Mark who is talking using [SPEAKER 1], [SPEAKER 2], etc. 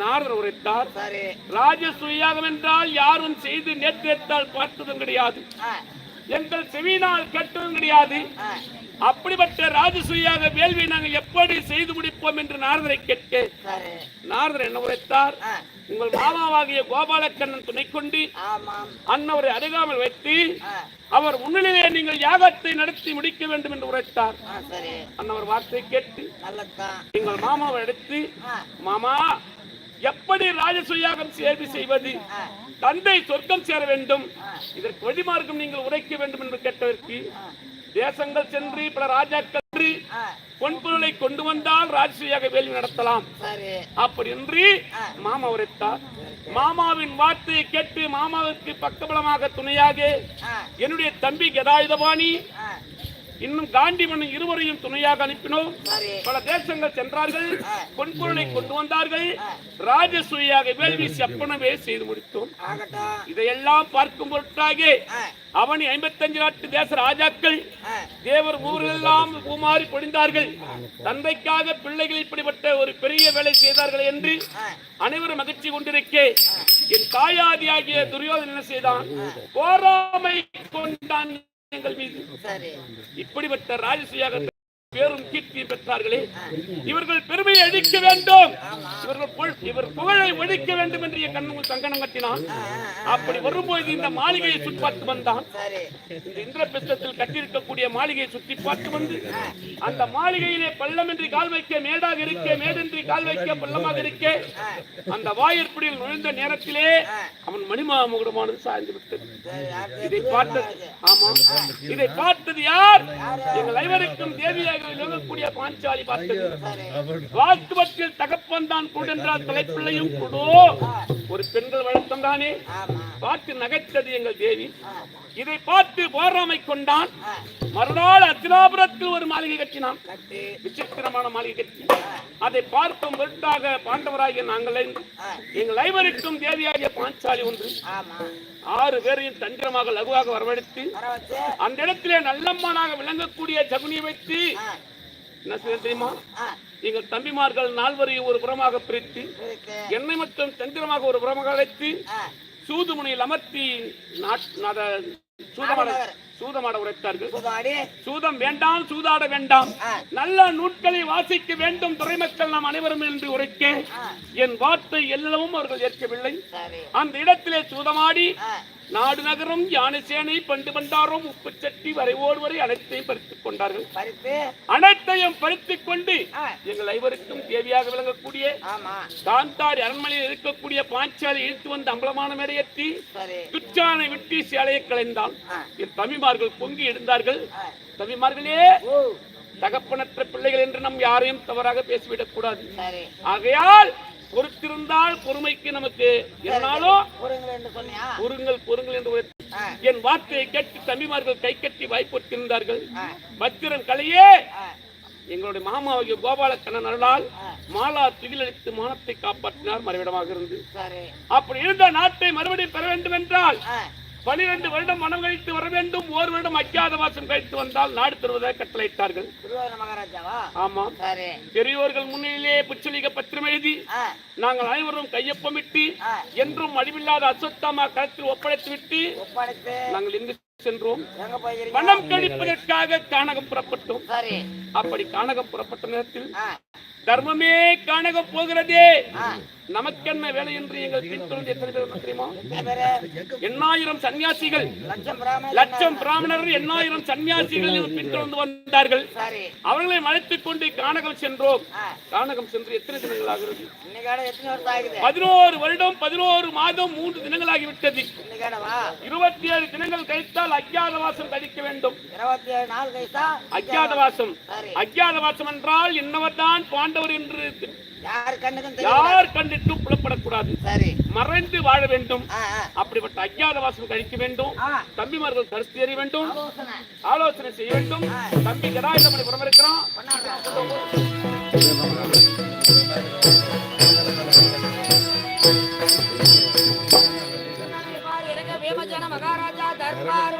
[SPEAKER 1] நாரதர் உரைத்தார் ராஜசூயாகம் என்றால் யாரும் செய்து நேற்றத்தால் பார்த்ததும் கிடையாது. எங்கள் செவினால் கேட்டதும் கிடையாது. அப்படிப்பட்ட ராஜசூயாக வேள்வி நாங்கள் எப்படி செய்து முடிப்போம் என்று நாரதரை
[SPEAKER 2] சரி.
[SPEAKER 1] நாரதர் என்ன உரைத்தார்? உங்கள் மாமாவாகிய கோபாலக்கண்ணன் துணை கொண்டு அன்னவரை அருகாமல் வைத்து அவர் முன்னிலையிலே நீங்கள் யாகத்தை நடத்தி முடிக்க வேண்டும் என்று உரைத்தார். அன்னவர் வார்த்தை கேட்டு எங்கள் மாமாவை எடுத்து மாமா எப்படி ராஜசூயாகம் சேவை செய்வது? தந்தை சொர்க்கம் சேர வேண்டும். இதற்கு வழிமார்க்கம் நீங்கள் உரைக்க வேண்டும் என்று கேட்டதற்கு தேசங்கள் சென்று பல ராஜாக்கள் பொன்பொருளை கொண்டு வந்தால் ராஜசூயாக வேள்வி நடத்தலாம்.
[SPEAKER 2] சரி.
[SPEAKER 1] அப்படி என்று மாமா உரைத்தார். மாமாவின் வார்த்தையை கேட்டு மாமாவிற்கு பக்கபலமாக துணையாக என்னுடைய தம்பி கதாயுதபாணி இன்னும் காண்டிமன்னன் இருவரையும் துணையாக அனுப்பினோம். பல தேசங்கள் சென்றார்கள். பொன்பொருளை கொண்டு வந்தார்கள். ராஜசூயாக வேள்வி செப்பனவே செய்து முடித்தோம். இதையெல்லாம் பார்க்கும் பொருட்டாக அவனி ஐம்பத்தஞ்சு நாட்டு தேச ராஜாக்கள் தேவர் ஊரெல்லாம் பூமாறி பொழிந்தார்கள். தந்தைக்காக பிள்ளைகள் இப்படிப்பட்ட ஒரு பெரிய வேலை செய்தார்கள் என்று அனைவரும் மகிழ்ச்சி கொண்டிருக்க. என் தாயாதியாகிய துரியோதனன் என்ன செய்தான்? போராமை கொண்டான் எங்கள் மீது. இப்படிப்பட்ட ராஜசூயாக பேரும் கீர்த்தி பெற்றார்களே. இவர்கள் பெருமையை அழிக்க வேண்டும். இவர்கள் இவர் புகழை ஒழிக்க வேண்டும் என்று என் கண்ணு சங்கனம் கட்டினான். அப்படி வரும்போது இந்த மாளிகையை சுற்றி பார்த்து வந்தான். இந்த இந்திரபிரஸ்தத்தில் கட்டியிருக்கக்கூடிய மாளிகையை சுற்றி பார்த்து வந்து அந்த மாளிகையிலே பள்ளமின்றி கால் வைக்க மேடாக இருக்க மேடின்றி கால் வைக்க பள்ளமாக இருக்க அந்த வாயிற்படியில் நுழைந்த நேரத்திலே அவன் மணிமாமுகமானது சாய்ந்து விட்டது. இதை பார்த்தது ஆமா இதை பார்த்தது யார்? எங்கள் ஐவருக்கும் தேவியாக விளங்கக்கூடிய பாஞ்சாலி பார்த்தது வாக்குவத்தில் தகப்பன் தான் கூடென்றால் தலைப்பிள்ளையும் கூடோ. ஒரு பெண்கள் வழக்கம் தானே? பார்த்து நகைத்தது எங்கள் தேவி. இதை பார்த்து போராமை கொண்டான். மறுநாள் அத்தினாபுரத்தில் ஒரு மாளிகை கட்டினான்.
[SPEAKER 2] கட்டி
[SPEAKER 1] விசித்திரமான மாளிகை கட்டி. அதை பார்க்கும் பொருட்டாக பாண்டவராகிய நாங்கள் எங்கள் ஐவருக்கும் தேவியாகிய பாஞ்சாலி ஒன்று. ஆறு பேரையும் தந்திரமாக லகுவாக வரவழைத்து அந்த இடத்திலே நல்லம்மனாக விளங்கக்கூடிய ஜகுனியை வைத்து என்ன செய்ய தெரியுமா? எங்கள் தம்பிமார்கள் நால்வரையும் ஒரு புறமாக பிரித்து என்னை மட்டும் தந்திரமாக ஒரு புறமாக அழைத்து சூதுமுனையில் அமர்த்தி சூதமாட உரைத்தார்கள். சூதம் வேண்டாம் சூதாட வேண்டாம். நல்ல நூட்களை வாசிக்க வேண்டும் துறைமக்கள் நாம் அனைவரும் என்று உரைக்க என் வார்த்தை எல்லவும் அவர்கள் ஏற்கவில்லை. அந்த இடத்திலே சூதமாடி நாடு நகரம் யானைசேனை பண்டு பண்டாரம் உப்பு சட்டி வரைவோடு வரை அனைத்தையும் பறித்துக் கொண்டார்கள். அனைத்தையும் பறித்துக் கொண்டு எங்கள் ஐவருக்கும் தேவியாக விளங்கக்கூடிய காந்தாரி அரண்மனையில் இருக்கக்கூடிய பாஞ்சாலை இழுத்து வந்து அம்பலமான மேடையேற்றி துச்சானை விட்டு சேலையை களைந்தான்
[SPEAKER 2] ஆ,
[SPEAKER 1] என் தம்பிமார்கள் பொங்கி எழுந்தார்கள்.
[SPEAKER 2] ஓ.
[SPEAKER 1] தகப்பனற்ற பிள்ளைகள் என்று நம் யாரையும் தவறாக பேசிவிடக் கூடாது. ஆகையால் பொறுத்திருந்தால் பொறுமைக்கு நமக்கு என்னாலும்
[SPEAKER 2] பொறுங்கள்
[SPEAKER 1] பொறுங்கள் என்று என் வார்த்தையை கேட்டு தம்பிமார்கள் கை கட்டி வாய்ப்பொற்றிருந்தார்கள்
[SPEAKER 2] ஆ,
[SPEAKER 1] பத்திரன் கலையே. எங்களுடைய மாமாவிய கோபாலக்கண்ணன் அருளால்
[SPEAKER 2] ஆ.
[SPEAKER 1] மாலா துகிலடித்து மானத்தை காப்பாற்றினார் மறைவிடமாக இருந்து. அப்படி இருந்த நாட்டை மறுபடியும் பெற வேண்டும் என்றால் பனிரெண்டு வருடம் மனம் கழித்து வர வேண்டும். ஒரு வருடம் அஜாத வாசம் கழித்து வந்தால் நாடு தருவதாக கட்டளையிட்டார்கள். ஆமா. பெரியோர்கள் முன்னிலே புச்சலிக பத்திரம் எழுதி நாங்கள் அனைவரும் கையொப்பமிட்டு என்றும் அழிவில்லாத அஸ்வத்தாமா களத்தில் ஒப்படைத்து விட்டு நாங்கள் எங்கு சென்றோம் வனம் கழிப்பதற்காக கானகம் புறப்பட்டோம். அப்படி கானகம் புறப்பட்ட நேரத்தில் தர்மமே கானகம் போகிறதே. நமக்கென்ன வேலை என்று எங்கள் பின்தொடர்ந்து எத்தனை பேர் தெரியுமா? எண்ணாயிரம் சன்னியாசிகள்.
[SPEAKER 2] லட்சம் பிராமணர்
[SPEAKER 1] எண்ணாயிரம் சன்னியாசிகள் பின்தொடர்ந்து வந்தார்கள். அவர்களை அழைத்துக் கொண்டு கானகம் சென்றோம். கானகம் சென்று எத்தனை தினங்கள் ஆகிறது? பதினோரு வருடம் பதினோரு மாதம் மூன்று தினங்கள் ஆகிவிட்டது. இருபத்தி ஏழு தினங்கள் கழித்தால் அஜ்ஞாதவாசம் கழிக்க வேண்டும். அஜ்ஞாதவாசம் அஜ்ஞாதவாசம் என்றால் என்னவர்தான் பாண்டவர் என்று
[SPEAKER 2] யாரு
[SPEAKER 1] கண்டிட்டு புலப்படக்கூடாது.
[SPEAKER 2] சரி.
[SPEAKER 1] மறைந்து வாழ வேண்டும். அப்படிப்பட்ட அஜ்ஞாதவாசம் கழிக்க வேண்டும். தம்பிமார்கள் கருத்து தெரிய வேண்டும்.
[SPEAKER 2] ஆலோசனை.
[SPEAKER 1] ஆலோசனை செய்ய வேண்டும். தம்பி கதாயுதமணி புறம் இருக்கிறான்
[SPEAKER 2] மகாராஜா தர்பார்